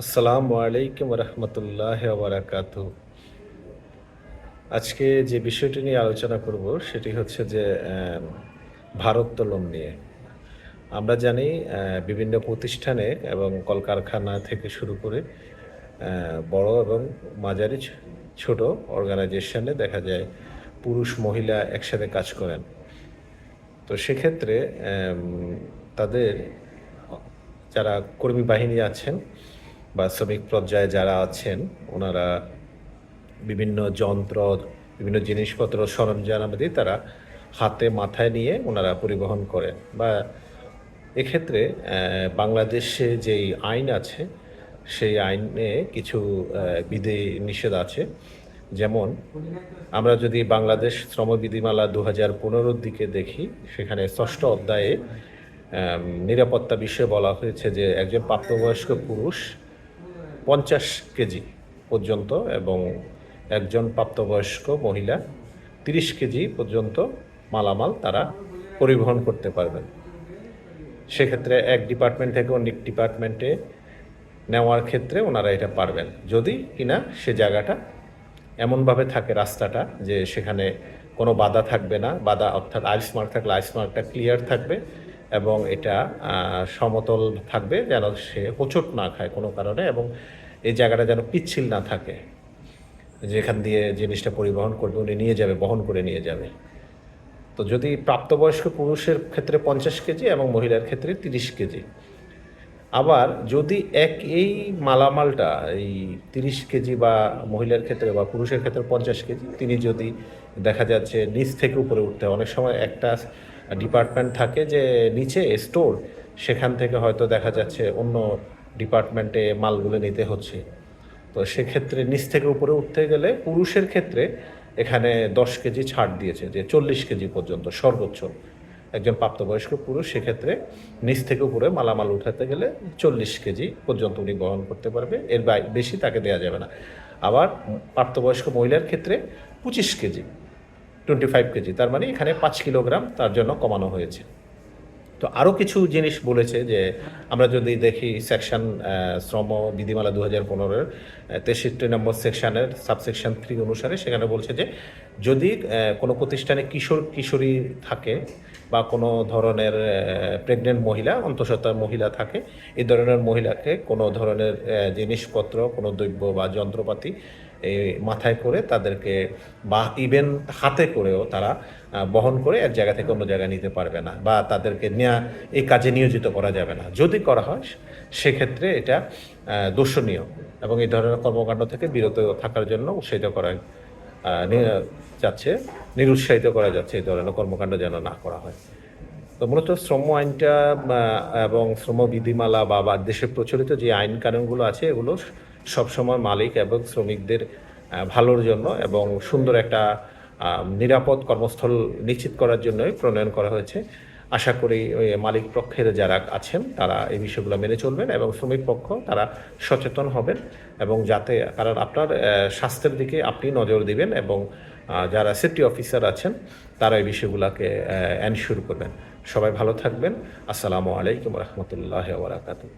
আসসালামু আলাইকুম রহমতুল্লাহ বারাকাতু আজকে যে বিষয়টি নিয়ে আলোচনা করব, সেটি হচ্ছে যে ভারোত্তোলন নিয়ে। আমরা জানি বিভিন্ন প্রতিষ্ঠানে এবং কলকারখানা থেকে শুরু করে বড় এবং মাঝারি ছোট অর্গানাইজেশনে দেখা যায় পুরুষ, মহিলা একসাথে কাজ করেন। তো সেক্ষেত্রে তাদের, যারা কর্মী বাহিনী আছেন বা শ্রমিক পর্যায়ে যারা আছেন, ওনারা বিভিন্ন যন্ত্র, বিভিন্ন জিনিসপত্র, সরঞ্জাম সরঞ্জামাদি তারা হাতে মাথায় নিয়ে ওনারা পরিবহন করেন। বা এক্ষেত্রে বাংলাদেশে যেই আইন আছে, সেই আইনে কিছু বিধি নিষেধ আছে। যেমন, আমরা যদি বাংলাদেশ শ্রম বিধিমালা দু হাজার পনেরোর দিকে দেখি, সেখানে ষষ্ঠ অধ্যায়ে নিরাপত্তা বিষয়ে বলা হয়েছে যে একজন প্রাপ্তবয়স্ক পুরুষ পঞ্চাশ কেজি পর্যন্ত এবং একজন প্রাপ্তবয়স্ক মহিলা তিরিশ কেজি পর্যন্ত মালামাল তারা পরিবহন করতে পারবেন। সেক্ষেত্রে এক ডিপার্টমেন্ট থেকে অন্য ডিপার্টমেন্টে নেওয়ার ক্ষেত্রে ওনারা এটা পারবেন। যদি কিনা সে জায়গাটা এমনভাবে থাকে রাস্তাটা যে সেখানে কোনো বাধা থাকবে না, বাধা অর্থাৎ আইস মার্ক থাকলে আইস মার্কটা ক্লিয়ার থাকবে এবং এটা সমতল থাকবে যেন সে হোঁচট না খায় কোনো কারণে এবং এই জায়গাটা যেন পিচ্ছিল না থাকে। যেখান দিয়ে জিনিসটা পরিবহন করবে উনি নিয়ে যাবে, বহন করে নিয়ে যাবে। তো যদি প্রাপ্তবয়স্ক পুরুষের ক্ষেত্রে পঞ্চাশ কেজি এবং মহিলার ক্ষেত্রে তিরিশ কেজি। আবার যদি এক এই মালামালটা, এই তিরিশ কেজি বা মহিলার ক্ষেত্রে বা পুরুষের ক্ষেত্রে পঞ্চাশ কেজি, তিনি যদি দেখা যাচ্ছে নিচ থেকে উপরে উঠতে, অনেক সময় একটা ডিপার্টমেন্ট থাকে যে নিচে স্টোর সেখান থেকে হয়তো দেখা যাচ্ছে অন্য ডিপার্টমেন্টে মালগুলো নিতে হচ্ছে। তো সেক্ষেত্রে নিচ থেকে উপরে উঠতে গেলে পুরুষের ক্ষেত্রে এখানে দশ কেজি ছাড় দিয়েছে, যে চল্লিশ কেজি পর্যন্ত সর্বোচ্চ। একজন প্রাপ্তবয়স্ক পুরুষ সেক্ষেত্রে নিচ থেকে উপরে মালামাল উঠাতে গেলে চল্লিশ কেজি পর্যন্ত উনি বহন করতে পারবে, এর বেশি তাকে দেওয়া যাবে না। আবার প্রাপ্তবয়স্ক মহিলার ক্ষেত্রে পঁচিশ কেজি টোয়েন্টি ফাইভ কেজি, তার মানে এখানে পাঁচ কিলোগ্রাম তার জন্য কমানো হয়েছে। তো আরও কিছু জিনিস বলেছে যে, আমরা যদি দেখি সেকশন শ্রম বিধিমালা দু হাজার পনেরোর তেষট্টি নম্বর সেকশনের সাবসেকশন থ্রি অনুসারে সেখানে বলছে যে, যদি কোনো প্রতিষ্ঠানে কিশোর, কিশোরী থাকে বা কোনো ধরনের প্রেগনেন্ট মহিলা, অন্তঃসত্ত্বা মহিলা থাকে এই ধরনের মহিলাকে কোনো ধরনের জিনিসপত্র, কোনো দ্রব্য বা যন্ত্রপাতি এই মাথায় করে তাদেরকে বা ইভেন হাতে করেও তারা বহন করে এক জায়গা থেকে অন্য জায়গায় নিতে পারবে না বা তাদেরকে নেওয়া এই কাজে নিয়োজিত করা যাবে না। যদি করা হয়, সেক্ষেত্রে এটা দর্শনীয় এবং এই ধরনের কর্মকাণ্ড থেকে বিরত থাকার জন্য উৎসাহিত করা যাচ্ছে, নিরুৎসাহিত করা যাচ্ছে এই ধরনের কর্মকাণ্ড যেন না করা হয়। তো মূলত শ্রম আইনটা এবং শ্রম বিধিমালা বা দেশে প্রচলিত যে আইন কানুনগুলো আছে, এগুলো সবসময় মালিক এবং শ্রমিকদের ভালোর জন্য এবং সুন্দর একটা নিরাপদ কর্মস্থল নিশ্চিত করার জন্যই প্রণয়ন করা হয়েছে। আশা করি মালিক পক্ষের যারা আছেন, তারা এই বিষয়গুলো মেনে চলবেন এবং শ্রমিক পক্ষ তারা সচেতন হবেন এবং যাতে, কারণ আপনার স্বাস্থ্যের দিকে আপনি নজর দিবেন এবং যারা সেফটি অফিসার আছেন, তারা এই বিষয়গুলোকে এনশিওর করবেন। সবাই ভালো থাকবেন। আসসালামু আলাইকুম রহমতুল্লাহ বারাকাতুহ।